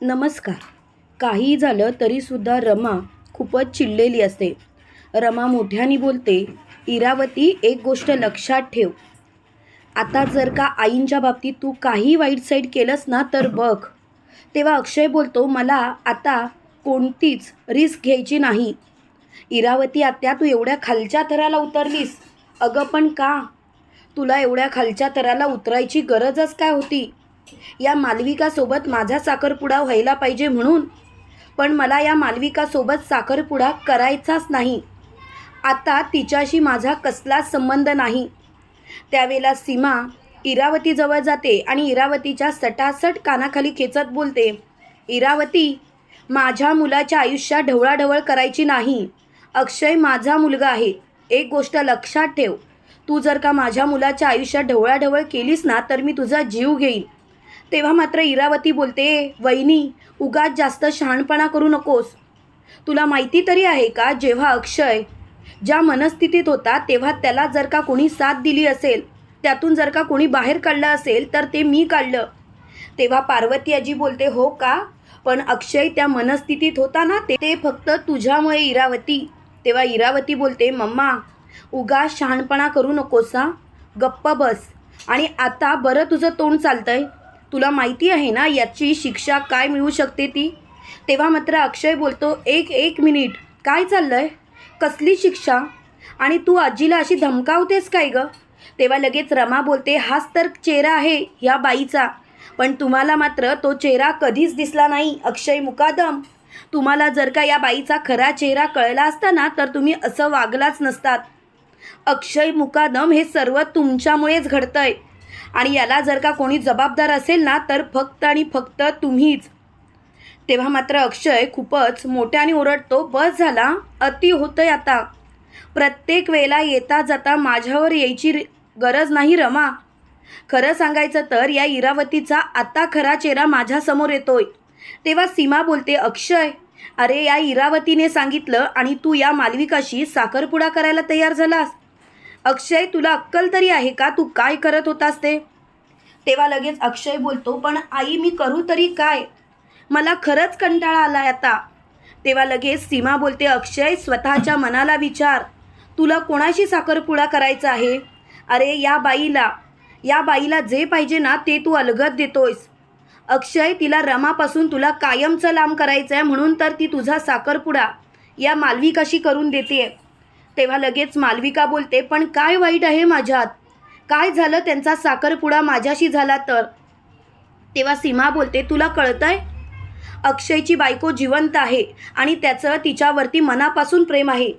नमस्कार. काही झालं तरीसुद्धा रमा खूपच चिडलेली असते. रमा मोठ्याने बोलते इरावती एक गोष्ट लक्षात ठेव. आता जर का आईंच्या बाबतीत तू काही वाईट साईड केलंस ना तर बघ तेव्हा अक्षय बोलतो मला आता कोणतीच रिस्क घ्यायची नाही. इरावती आत्या तू एवढ्या खालच्या थराला उतरलीस. अगं पण का? तुला एवढ्या खालच्या थराला उतरायची गरजच काय होती? या मालविकासोबत माझा साखरपुडा व्हायला पाहिजे म्हणून. पण मला या मालविकासोबत साखरपुडा करायचाच नाही. आता तिच्याशी माझा कसलाच संबंध नाही. त्यावेळेला सीमा इरावतीजवळ जाते आणि इरावतीच्या सटासट कानाखाली खेचत बोलते इरावती माझ्या मुलाच्या आयुष्यात ढवळाढवळ करायची नाही. अक्षय माझा मुलगा आहे. एक गोष्ट लक्षात ठेव. तू जर का माझ्या मुलाच्या आयुष्यात ढवळाढवळ केलीस ना तर मी तुझा जीव घेईन. तेव्हा मात्र इरावती बोलते वहिनी उगाच जास्त शहाणपणा करू नकोस. तुला माहिती तरी आहे का जेव्हा अक्षय ज्या मनस्थितीत होता तेव्हा त्याला जर का कोणी साथ दिली असेल त्यातून जर का कोणी बाहेर काढलं असेल तर ते मी काढलं. तेव्हा पार्वती आजी बोलते हो का? पण अक्षय त्या मनस्थितीत होता ना ते ते फक्त तुझ्यामुळे इरावती. तेव्हा इरावती बोलते मम्मा उगा शहाणपणा करू नकोस हा. गप्प बस. आणि आता बरं तुझं तोंड चालतंय. तुला माहिती आहे ना याची शिक्षा काय मिळू शकते ती? तेव्हा मात्र अक्षय बोलतो एक एक मिनिट. काय चाललं आहे कसली शिक्षा? आणि तू आजीला अशी धमकावतेस काय गं? तेव्हा लगेच रमा बोलते हाच तर चेहरा आहे ह्या बाईचा. पण तुम्हाला मात्र तो चेहरा कधीच दिसला नाही. अक्षय मुकादम. तुम्हाला जर का या बाईचा खरा चेहरा कळला असता ना तर तुम्ही असं वागलाच नसतात. अक्षय मुकादम हे सर्व तुमच्यामुळेच घडतं आहे आणि याला जर का कोणी जबाबदार असेल ना तर फक्त आणि फक्त तुम्हीच. तेव्हा मात्र अक्षय खूपच मोठ्याने ओरडतो बस झाला अति होतंय आता. प्रत्येक वेळेला येता जाता माझ्यावर यायची गरज नाही रमा. खरं सांगायचं तर या इरावतीचा आता खरा चेहरा माझ्यासमोर येतोय. तेव्हा सीमा बोलते अक्षय अरे या इरावतीने सांगितलं आणि तू या मालविकाशी साखरपुडा करायला तयार झालास. अक्षय तुला अक्कल तरी आहे का? तू काय करत होतास ते? तेव्हा लगेच अक्षय बोलतो पण आई मी करू तरी काय? मला खरंच कंटाळा आला आता. तेव्हा लगेच सीमा बोलते अक्षय स्वतःच्या मनाला विचार. तुला कोणाशी साखरपुडा करायचा आहे? अरे या बाईला. या बाईला जे पाहिजे ना ते तू अलगत देतोयस. अक्षय तिला रमापासून तुला कायमचं लांब करायचं आहे म्हणून तर ती तुझा साखरपुडा. या मालविकाशी करून देते तेव्हा लगेच मालविका बोलते पण काय वाईट आहे माझ्यात? काय झालं त्यांचा साखरपुडा माझ्याशी झाला तर? तेव्हा सीमा बोलते तुला कळतंय? अक्षयची बायको जिवंत आहे आणि त्याचं तिच्यावरती मनापासून प्रेम आहे.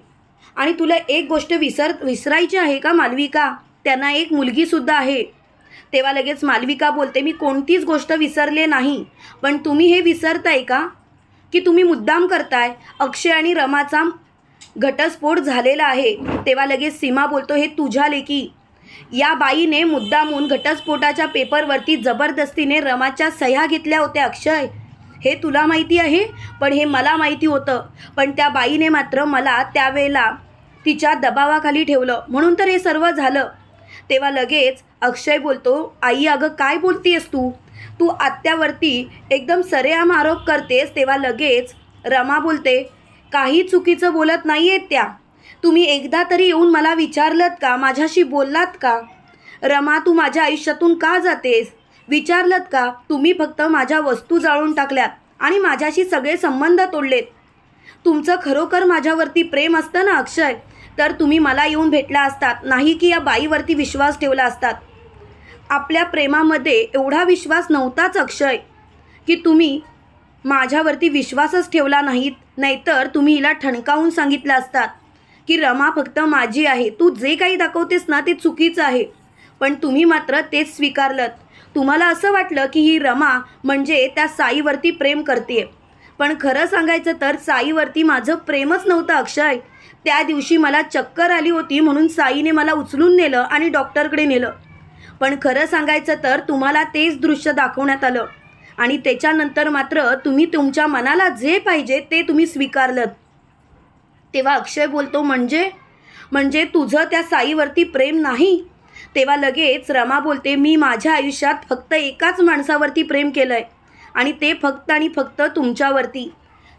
आणि तुला एक गोष्ट विसर विसरायची आहे का मालविका? त्यांना एक मुलगीसुद्धा आहे. तेव्हा लगेच मालविका बोलते मी कोणतीच गोष्ट विसरले नाही. पण तुम्ही हे विसरताय का? की तुम्ही मुद्दाम करताय? अक्षय आणि रमाचा घटस्फोट झालेला आहे. तेव्हा लगेच सीमा बोलतो हे तुझ्या लेकी. या बाईने मुद्दामून घटस्फोटाच्या पेपरवरती जबरदस्तीने रमाच्या सह्या घेतल्या होत्या. अक्षय हे तुला माहिती आहे पण हे मला माहिती होतं. पण त्या बाईने मात्र मला त्यावेळेला तिच्या दबावाखाली ठेवलं. म्हणून तर हे सर्व झालं. तेव्हा लगेच अक्षय बोलतो आई अगं काय बोलतीयस तू? तू आत्यावरती एकदम सरेआम आरोप करतेस. तेव्हा लगेच रमा बोलते काही चुकीचं बोलत नाही आहेत त्या. तुम्ही एकदा तरी येऊन मला विचारलत का? माझ्याशी बोललात का? रमा तू माझ्या आयुष्यातून का जातेस? विचारलत का? तुम्ही फक्त माझ्या वस्तू जाळून टाकल्यात आणि माझ्याशी सगळे संबंध तोडलेत. तुमचं खरोखर माझ्यावरती प्रेम असतं ना अक्षय? तर तुम्ही मला येऊन भेटला असतात नाही की या बाईवरती विश्वास ठेवला असतात. आपल्या प्रेमामध्ये एवढा विश्वास नव्हताच अक्षय की तुम्ही माझ्यावरती विश्वासच ठेवला नाहीत नाहीतर तुम्ही हिला ठणकावून सांगितलं असतात की रमा फक्त माझी आहे. तू जे काही दाखवतेस ना ते चुकीचं आहे. पण तुम्ही मात्र तेच स्वीकारलं तुम्हाला असं वाटलं की ही रमा म्हणजे त्या साईवरती प्रेम करते पण खरं सांगायचं तर साईवरती माझं प्रेमच नव्हतं अक्षय. त्या दिवशी मला चक्कर आली होती म्हणून साईने मला उचलून नेलं आणि डॉक्टरकडे नेलं. पण खरं सांगायचं तर तुम्हाला तेच दृश्य दाखवण्यात आलं. आणि त्याच्यानंतर मात्र तुम्ही तुमच्या मनाला जे पाहिजे ते तुम्ही स्वीकारलं तेव्हा अक्षय बोलतो म्हणजे? म्हणजे तुझं त्या साईवरती प्रेम नाही? तेव्हा लगेच रमा बोलते मी माझ्या आयुष्यात फक्त एकाच माणसावरती प्रेम केलं आहे आणि ते फक्त आणि फक्त तुमच्यावरती.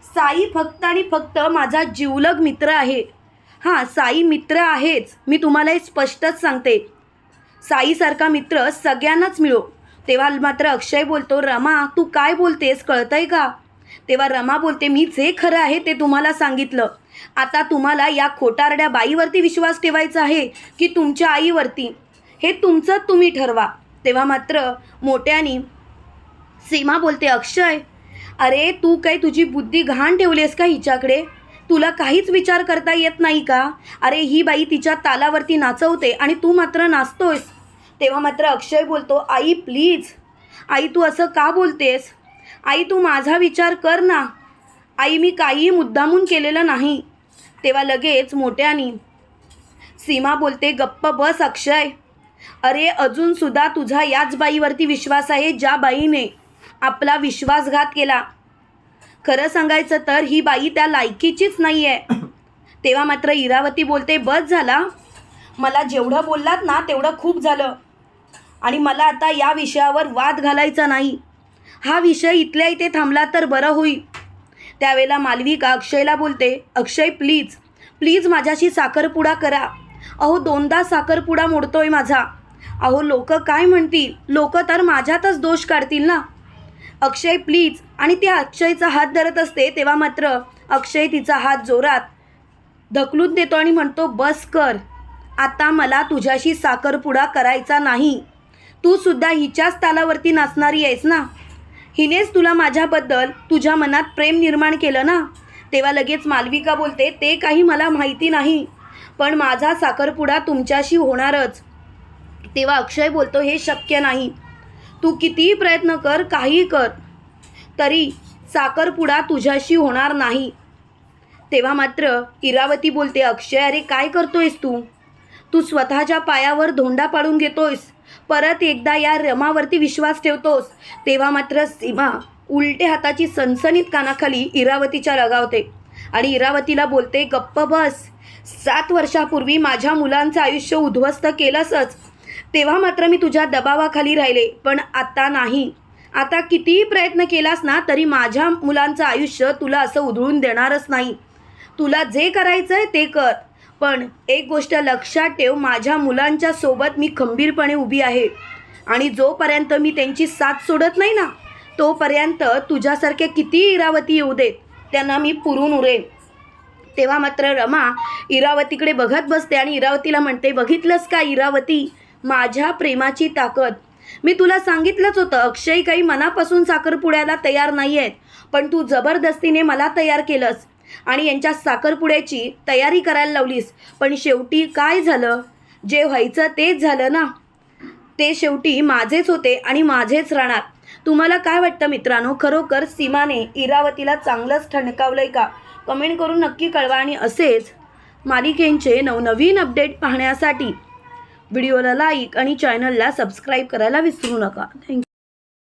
साई फक्त आणि फक्त माझा जिवलग मित्र आहे. हां साई मित्र आहेच. मी तुम्हाला हे स्पष्टच सांगते. साईसारखा मित्र सगळ्यांनाच मिळो. तेव्हा मात्र अक्षय बोलतो रमा तू काय बोलतेस? कळतंय का? तेव्हा रमा बोलते मी जे खरं आहे ते तुम्हाला सांगितलं. आता तुम्हाला या खोटारड्या बाईवरती विश्वास ठेवायचा आहे की तुमच्या आईवरती? हे तुमचंच तुम्ही ठरवा. तेव्हा मात्र मोठ्यानी सीमा बोलते अक्षय अरे तू काय तुझी बुद्धी घाण ठेवलीस का हिच्याकडे? तुला काहीच विचार करता येत नाही का? अरे ही बाई तिच्या तालावरती नाचवते आणि तू मात्र नाचतोयस. तेव्हा मात्र अक्षय बोलतो आई प्लीज. आई तू असं का बोलतेस? आई तू माझा विचार कर ना. आई मी काहीही मुद्दामून केलेलं नाही. तेव्हा लगेच मोठ्यानी सीमा बोलते गप्प बस अक्षय. अरे अजूनसुद्धा तुझा याच बाईवरती विश्वास आहे ज्या बाईने आपला विश्वासघात केला. खरं सांगायचं तर ही बाई त्या लायकीचीच नाही आहे तेव्हा मात्र इरावती बोलते बस झाला. मला जेवढं बोललात ना तेवढं खूप झालं. आणि मला आता या विषयावर वाद घालायचा नाही. हा विषय इथल्या इथे थांबला तर बरं होईल. त्यावेळेला मालविका अक्षयला बोलते अक्षय प्लीज प्लीज माझ्याशी साखरपुडा करा. अहो दोनदा साखरपुडा मोडतोय माझा. अहो लोक काय म्हणतील? लोक तर माझ्यातच दोष काढतील ना? अक्षय प्लीज आणि त्या अक्षयचा हात धरत असते तेव्हा मात्र अक्षय तिचा हात जोरात ढकलून देतो आणि म्हणतो बस कर. आता मला तुझ्याशी साखरपुडा करायचा नाही. तू सुद्धा हिच्याच तालावरती नाचणारी आहेस ना? हिनेच तुला माझ्याबद्दल तुझ्या मनात प्रेम निर्माण केलं ना? तेव्हा लगेच मालविका बोलते ते काही मला माहिती नाही पण माझा साखरपुडा तुमच्याशी होणारच. तेव्हा अक्षय बोलतो हे शक्य नाही. तू कितीही प्रयत्न कर काही कर तरी साखरपुडा तुझ्याशी होणार नाही. तेव्हा मात्र इरावती बोलते अक्षय अरे काय करतोयस तू? तू स्वतःच्या पायावर धोंडा पाडून घेतोयस. परत एकदा या रमावरती विश्वास ठेवतोस. तेव्हा मात्र सीमा उलटे हाताची सनसनीत कानाखाली इरावतीच्या लगावते आणि इरावतीला बोलते गप्प बस. सात वर्षापूर्वी माझ्या मुलांचं आयुष्य उद्ध्वस्त केलंसच. तेव्हा मात्र मी तुझ्या दबावाखाली राहिले पण आता नाही. आता कितीही प्रयत्न केलास ना तरी माझ्या मुलांचं आयुष्य तुला असं उधळून देणारच नाही. तुला जे करायचं आहे ते कर. पण एक गोष्ट लक्षात ठेव माझ्या मुलांच्या सोबत मी खंबीरपणे उभी आहे. आणि जोपर्यंत मी त्यांची साथ सोडत नाही ना तोपर्यंत तुझ्यासारखे किती इरावती येऊ देत त्यांना मी पुरून उरेन. तेव्हा मात्र रमा इरावतीकडे बघत बसते आणि इरावतीला म्हणते बघितलंस का इरावती? माझ्या प्रेमाची ताकद. मी तुला सांगितलंच होतं अक्षय काही मनापासून साखरपुड्याला तयार नाही आहेत पण तू जबरदस्तीने मला तयार केलंस. आणि यांच्या साखरपुड्याची तयारी करायला लावलीस. पण शेवटी काय झालं? जे व्हायचं तेच झालं ना? ते शेवटी माझेच होते आणि माझेच राहणार. तुम्हाला काय वाटतं मित्रांनो? खरोखर सीमाने इरावतीला चांगलंच ठणकावलंय का? कमेंट करून नक्की कळवा आणि असेच मालिकेंचे नवनवीन अपडेट पाहण्यासाठी व्हिडिओला लाईक आणि चॅनलला सबस्क्राईब करायला विसरू नका. थँक्यू